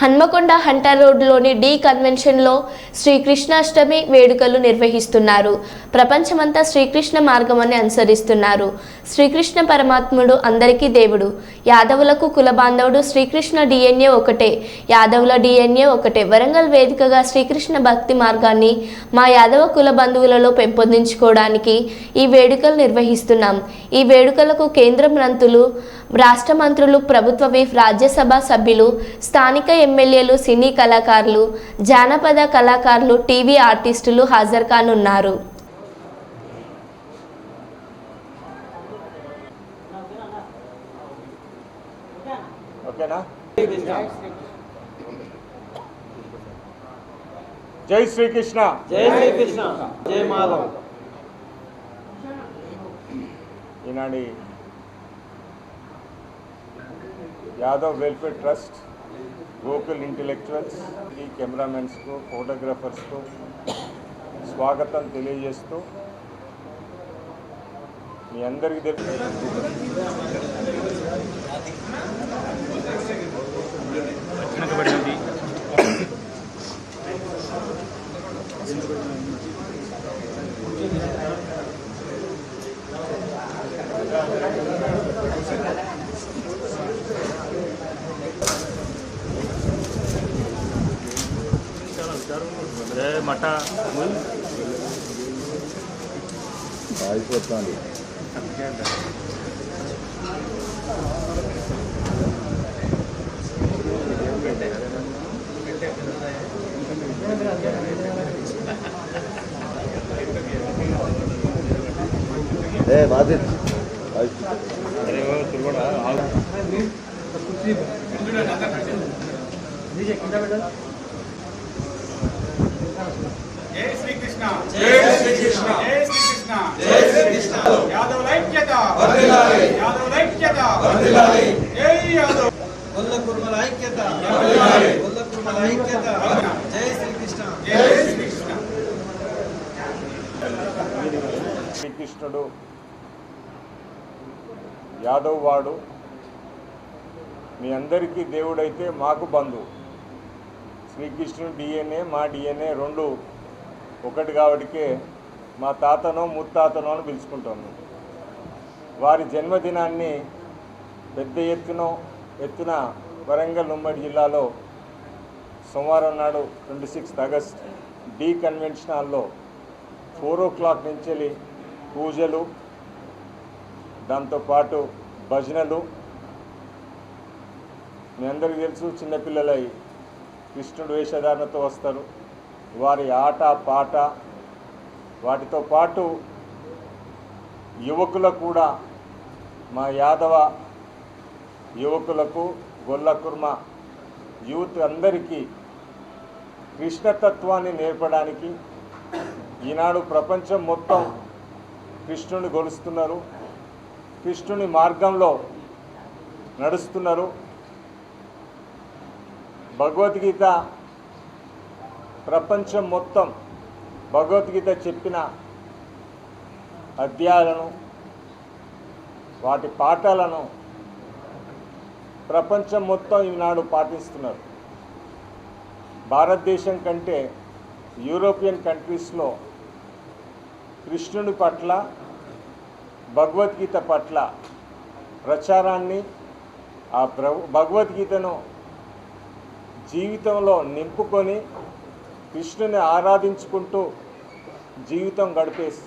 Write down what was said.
Hanamkonda Hunter రోడ్లోని D కన్వెన్షన్లో శ్రీకృష్ణాష్టమి వేడుకలు నిర్వహిస్తున్నారు. ప్రపంచమంతా శ్రీకృష్ణ మార్గమని అనుసరిస్తున్నారు. శ్రీకృష్ణ పరమాత్ముడు అందరికీ దేవుడు. యాదవులకు కుల బాంధవుడు శ్రీకృష్ణ డిఎన్ఏ ఒకటే. యాదవుల డిఎన్ఏ ఒకటే. వరంగల్ వేదికగా శ్రీకృష్ణ భక్తి మార్గాన్ని మా యాదవ కుల బంధువులలో పెంపొందించుకోవడానికి ఈ వేడుకలు నిర్వహిస్తున్నాం. ఈ వేడుకలకు కేంద్ర మంత్రులు రాష్ట్ర మంత్రులు ప్రభుత్వ విఫ్ రాజ్యసభ సభ్యులు స్థానిక ఎమ్మెల్యేలు సినీ కళాకారులు జానపద కళాకారులు టీవీ ఆర్టిస్టులు హాజరు కానున్నారు జై శ్రీకృష్ణ. జై శ్రీకృష్ణ. జై Madhav. ఈనాడి Yadav welfare trust local intellectuals ఈ కెమెరామెన్స్కు ఫోటోగ్రాఫర్స్కు స్వాగతం తెలియజేస్తూ మీ అందరికీ తెలుసు. మఠ అయిపోతుంది ఏ బాధిత్ జై శ్రీకృష్ణ. జై శ్రీకృష్ణ. జై శ్రీకృష్ణ. జై శ్రీకృష్ణ. యాదవ్ ఐక్యత. వర్ధిల్లాలి యాదవ్ ఐక్యత. వర్ధిల్లాలి జై యాదవ్. గొల్ల కుర్మల ఐక్యత. గొల్ల కుర్మల ఐక్యత. జై శ్రీకృష్ణ. జై శ్రీకృష్ణ. శ్రీకృష్ణుడు యాదవ్ వాడు మీ అందరికీ దేవుడైతే మాకు బంధువు. శ్రీకృష్ణుడు డిఎన్ఏ మా డిఎన్ఏ రెండు ఒకటి కాబట్టికే మా తాతనో ముత్తాతనో అని పిలుచుకుంటాము. వారి జన్మదినాన్ని పెద్ద ఎత్తున ఎత్తున వరంగల్ ఉమ్మడి జిల్లాలో సోమవారం నాడు twenty sixth August D convention హాల్లో ఫోర్ ఓ క్లాక్ నుంచి వెళ్ళి పూజలు దాంతోపాటు భజనలు. మీ అందరికీ తెలుసు చిన్నపిల్లలై కృష్ణుడు వేషధారణతో వస్తారు. వారి ఆట పాట వాటితో పాటు యువకులకు కూడా మా యాదవ యువకులకు గొల్లకుర్మ యూత్ అందరికీ కృష్ణతత్వాన్ని నేర్పడానికి ఈనాడు ప్రపంచం మొత్తం కృష్ణుని గొలుస్తున్నారు. కృష్ణుని మార్గంలో నడుస్తున్నారు. భగవద్గీత ప్రపంచం మొత్తం భగవద్గీత చెప్పిన అధ్యాయాలను వాటి పాఠాలను ప్రపంచం మొత్తం ఈనాడు పాటిస్తున్నారు. భారతదేశం కంటే యూరోపియన్ కంట్రీస్లో కృష్ణుని పట్ల భగవద్గీత పట్ల ప్రచారాన్ని ఆ ప్రభు భగవద్గీతను జీవితంలో నింపుకొని కృష్ణుని ఆరాధించుకుంటూ జీవితం గడిపేసి